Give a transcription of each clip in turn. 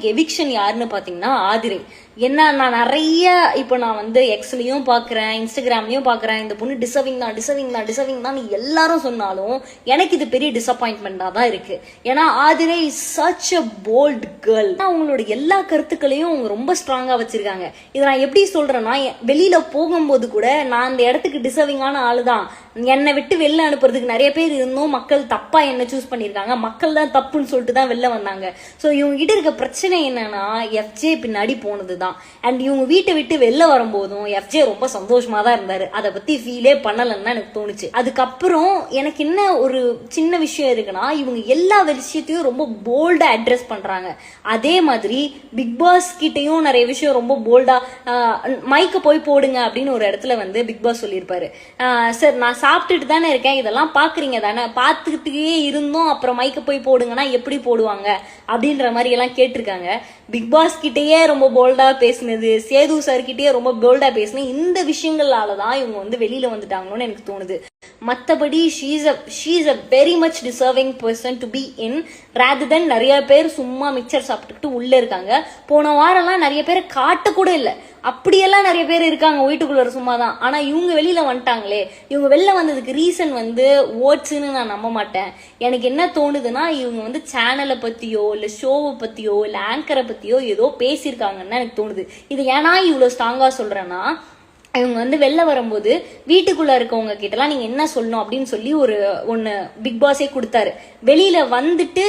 Eviction யாருன்னு பாத்தீங்கன்னா ஆதிரை. என்ன நான் நிறைய இப்போ நான் வந்து எக்ஸ்லையும் பார்க்குறேன் இன்ஸ்டாகிராம்லையும் பார்க்குறேன் இந்த பொண்ணு டிசர்விங் தான் டிசர்விங் தான் டிசர்விங் தான் எல்லாரும் சொன்னாலும் எனக்கு இது பெரிய டிசப்பாயின்மெண்டா தான் இருக்கு. ஏன்னா Aadhirai such a bold girl அவங்களோட எல்லா கருத்துக்களையும் அவங்க ரொம்ப ஸ்ட்ராங்காக வச்சிருக்காங்க. இதை நான் எப்படி சொல்கிறேன்னா வெளியில் போகும்போது கூட நான் அந்த இடத்துக்கு டிசர்விங்கான ஆள் தான் என்னை விட்டு வெளில அனுப்புறதுக்கு நிறைய பேர் இருந்தும் மக்கள் தப்பாக என்னை சூஸ் பண்ணியிருக்காங்க. மக்கள் தான் தப்புன்னு சொல்லிட்டு தான் வெளில வந்தாங்க. ஸோ இவங்க கிட்ட இருக்க பிரச்சனை என்னன்னா எஃப்ஜே பின்னாடி போனது தான் அண்ட் இவங்க வீட்டை விட்டு வெளில வரும்போதும் எஃப்ஜே ரொம்ப சந்தோஷமா தான் இருந்தார். அதை பற்றி ஃபீலே பண்ணலன்னு தான் எனக்கு தோணுச்சு. அதுக்கப்புறம் எனக்கு என்ன ஒரு சின்ன விஷயம் இருக்குன்னா இவங்க எல்லா விஷயத்தையும் ரொம்ப போல்டாக அட்ரஸ் பண்ணுறாங்க அதே மாதிரி பிக் பாஸ் கிட்டேயும் நிறைய விஷயம் ரொம்ப போல்டாக மைக்கை போய் போடுங்க அப்படின்னு ஒரு இடத்துல வந்து பிக் பாஸ் சொல்லியிருப்பாரு. சார் நான் சாப்பிட்டுட்டு தானே இருக்கேன். இதெல்லாம் பார்க்குறீங்க தானே? பார்த்துக்கிட்டே இருந்தோம். அப்புறம் மைக்கை போய் போடுங்கன்னா எப்படி போடுவாங்க? அப்படின்ற மாதிரி எல்லாம் கேட்டிருக்காங்க. பிக் பாஸ் கிட்டேயே ரொம்ப போல்டாக பேசினது சேது சார்கிட்டயே ரொம்ப போல்டா பேசினேன் இந்த விஷயங்களால தான் இவங்க வந்து வெளியில வந்துட்டாங்கன்னு எனக்கு தோணுது. மற்றபடி she's a she's a very much deserving person to be in rather than நிறைய பேர் சும்மா மிக்சர் சாப்பிட்டுக்கிட்டு உள்ளே இருக்காங்க. போன வாரம்லாம் நிறைய பேர் காட்ட கூட இல்லை. அப்படியெல்லாம் நிறைய பேர் இருக்காங்க. வீட்டுக்குள்ள சும்மா தான் ஆனால் இவங்க வெளியில் வந்துட்டாங்களே. இவங்க வெளில வந்ததுக்கு ரீசன் வந்து ஓட்ஸுன்னு நான் நம்ப மாட்டேன். எனக்கு என்ன தோணுதுன்னா இவங்க வந்து சேனலை பற்றியோ இல்லை ஷோவை பற்றியோ இல்லை ஆங்கரை பற்றியோ ஏதோ பேசியிருக்காங்கன்னு எனக்கு தோணுது. இது ஏன்னா இவ்வளோ ஸ்ட்ராங்காக சொல்றேன்னா இவங்க வந்து வெளில வரும்போது வீட்டுக்குள்ள இருக்கவங்க கிட்டலாம் நீங்க என்ன சொல்லணும் அப்படின்னு சொல்லி ஒரு ஒன்னு பிக் பாஸே கொடுத்தாரு. வெளியில வந்துட்டு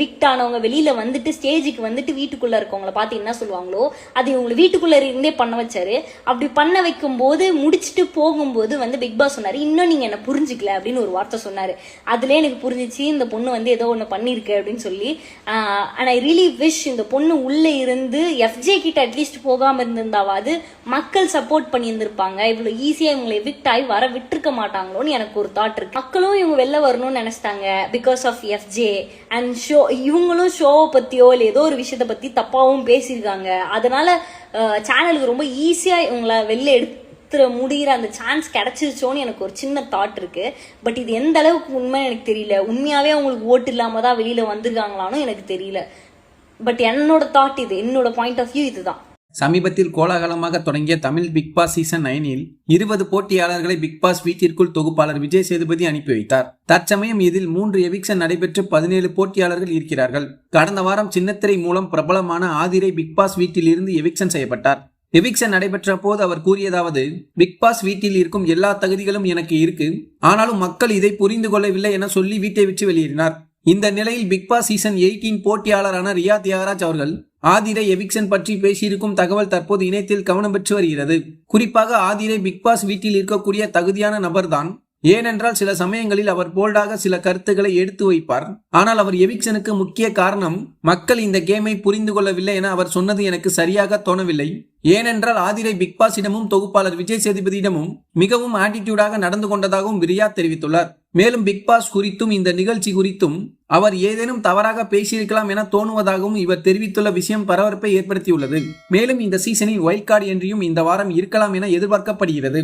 விக்ட் ஆனவங்க வெளியில வந்துட்டு ஸ்டேஜுக்கு வந்துட்டு வீட்டுக்குள்ள இருக்கவங்கள பார்த்து என்ன சொல்லுவாங்களோ அது இவங்களை வீட்டுக்குள்ள இருந்தே பண்ண வச்சாரு. அப்படி பண்ண வைக்கும் போது முடிச்சுட்டு போகும்போது வந்து பிக் பாஸ் சொன்னாரு இன்னும் நீங்க என்ன புரிஞ்சுக்கல அப்படின்னு ஒரு வார்த்தை சொன்னாரு. அதுல எனக்கு புரிஞ்சிச்சு இந்த பொண்ணு வந்து ஏதோ ஒன்று பண்ணிருக்கு அப்படின்னு சொல்லி. அண்ட் ஐ ரியலி விஷ் இந்த பொண்ணு உள்ள இருந்து எஃப்ஜே கிட்ட அட்லீஸ்ட் போகாம இருந்திருந்தாவது மக்கள் சப்போர்ட் இருந்திருப்பாங்க. இவ்வளவு ஈஸியா இவங்களை எவிக்ட் ஆகி வர விட்டுருக்க மாட்டாங்களோன்னு எனக்கு ஒரு தாட் இருக்கு. மக்களும் இவங்க வெளில வரணும்னு நினைச்சிட்டாங்க because of FJ and show இவங்களும் ஷோவை பத்தியோ இல்லை ஏதோ ஒரு விஷயத்த பத்தி தப்பாவும் பேசியிருக்காங்க. அதனால சேனலுக்கு ரொம்ப ஈஸியா இவங்கள வெளில எடுத்துற முடிகிற அந்த சான்ஸ் கிடைச்சிருச்சோன்னு எனக்கு ஒரு சின்ன தாட் இருக்கு. பட் இது எந்த அளவுக்கு உண்மை எனக்கு தெரியல. உண்மையாவே அவங்களுக்கு ஓட்டு இல்லாம தான் வெளியில வந்திருக்காங்களான்னு எனக்கு தெரியல. பட் என்னோட தாட் இது என்னோட பாயிண்ட் ஆஃப் வியூ இதுதான். சமீபத்தில் கோலாகலமாக தொடங்கிய தமிழ் பிக் பாஸ் சீசன் நைனில் இருபது போட்டியாளர்களை பிக் பாஸ் வீட்டிற்குள் தொகுப்பாளர் விஜய் சேதுபதி அனுப்பி வைத்தார். தற்சமயம் இதில் மூன்று எவிக்ஷன் நடைபெற்று பதினேழு போட்டியாளர்கள் இருக்கிறார்கள். கடந்த வாரம் சின்னத்திரை மூலம் பிரபலமான ஆதிரை பிக் பாஸ் வீட்டில் இருந்து எவிக்ஷன் செய்யப்பட்டார். எவிக்ஷன் நடைபெற்ற போது அவர் கூறியதாவது பிக் பாஸ் வீட்டில் இருக்கும் எல்லா தகுதிகளும் எனக்கு இருக்கு. ஆனாலும் மக்கள் இதை புரிந்து கொள்ளவில்லை என சொல்லி வீட்டை விட்டு வெளியேறினார். இந்த நிலையில் பிக்பாஸ் சீசன் எயிட்டீன் போட்டியாளரான ரியா தியாகராஜ் அவர்கள் ஆதிரை எவிக்ஷன் பற்றி பேசியிருக்கும் தகவல் தற்போது இணையத்தில் கவனம் பெற்று வருகிறது. குறிப்பாக ஆதிரை பிக்பாஸ் வீட்டில் இருக்கக்கூடிய தகுதியான நபர்தான். ஏனென்றால் சில சமயங்களில் அவர் போல்டாக சில கருத்துக்களை எடுத்து வைப்பார். ஆனால் அவர் எவிக்ஷனுக்கு முக்கிய காரணம் மக்கள் இந்த கேமை புரிந்து கொள்ளவில்லை என அவர் சொன்னது எனக்கு சரியாக தோணவில்லை. ஏனென்றால் ஆதிரை பிக்பாஸிடமும் தொகுப்பாளர் விஜய் சேதுபதியிடமும் மிகவும் ஆட்டிடியூடாக நடந்து கொண்டதாகவும் ரியா தெரிவித்துள்ளார். மேலும் பிக் பாஸ் குறித்தும் இந்த நிகழ்ச்சி குறித்தும் அவர் ஏதேனும் தவறாக பேசியிருக்கலாம் என தோணுவதாகவும் இவர் தெரிவித்துள்ள விஷயம் பரபரப்பை ஏற்படுத்தியுள்ளது. மேலும் இந்த சீசனில் வைல்ட் கார்டு என்றியும் இந்த வாரம் இருக்கலாம் என எதிர்பார்க்கப்படுகிறது.